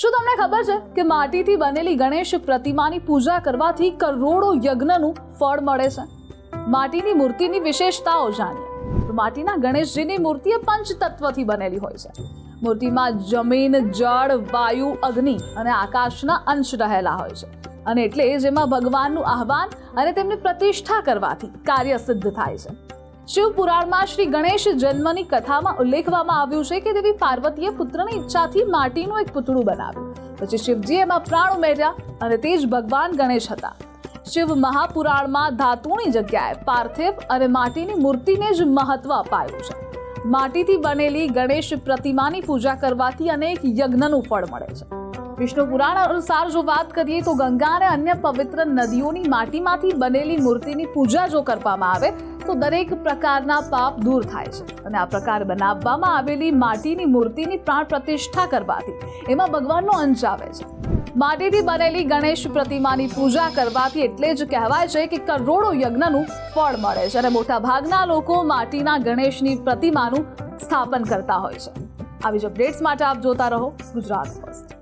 શું તમને ખબર છે કે માટીથી બનેલી ગણેશ પ્રતિમાની પૂજા કરવાથી કરોડો યજ્ઞનું ફળ મળે છે? માટીની મૂર્તિની વિશેષતાઓ જાણીએ. માટીના ગણેશજીની મૂર્તિ એ પંચતત્વથી બનેલી હોય છે. મૂર્તિમાં જમીન, જળ, વાયુ, અગ્નિ અને આકાશના અંશ રહેલા હોય છે. અને એટલે જેમાં ભગવાનનું આહવાન અને તેમની પ્રતિષ્ઠા કરવાથી કાર્ય સિદ્ધ થાય છે. શિવ પુરાણમાં શ્રી ગણેશ જન્મની કથામાં ઉલ્લેખવામાં આવ્યું છે કે દેવી પાર્વતીએ પુત્રની ઈચ્છાથી માટીનું એક પુતળું બનાવ્યું. પછી શિવજી એમાં પ્રાણ ઉમેર્યા અને તે જ ભગવાન ગણેશ હતા. શિવ મહાપુરાણમાં ધાતુની જગ્યાએ પાર્થિવ અને માટીની મૂર્તિને જ મહત્વ અપાયું છે. માટીથી બનેલી ગણેશ પ્રતિમાની પૂજા કરવાથી અનેક યજ્ઞનું ફળ મળે છે. વિષ્ણુ પુરાણ અનુસાર જો વાત કરીએ તો ગંગા અને અન્ય પવિત્ર નદીઓની માટીમાંથી બનેલી મૂર્તિની પૂજા જો કરવામાં આવે, તો દરેક પ્રકારના પાપ દૂર થાય છે. અને આ પ્રકાર બનાવવામાં આવેલી માટીની મૂર્તિની પ્રાણ પ્રતિષ્ઠા કરવાથી એમાં ભગવાનનો અંશ આવે છે. માટીથી બનેલી ગણેશ પ્રતિમાની પૂજા કરવાથી એટલે જ કહેવાય છે કે કરોડો યજ્ઞનું ફળ મળે છે અને મોટા ભાગના લોકો માટીના ગણેશની પ્રતિમાનું સ્થાપન કરતા હોય છે. આવી જ અપડેટ્સ માટે આપ જોતા રહો ગુજરાત ફર્સ્ટ.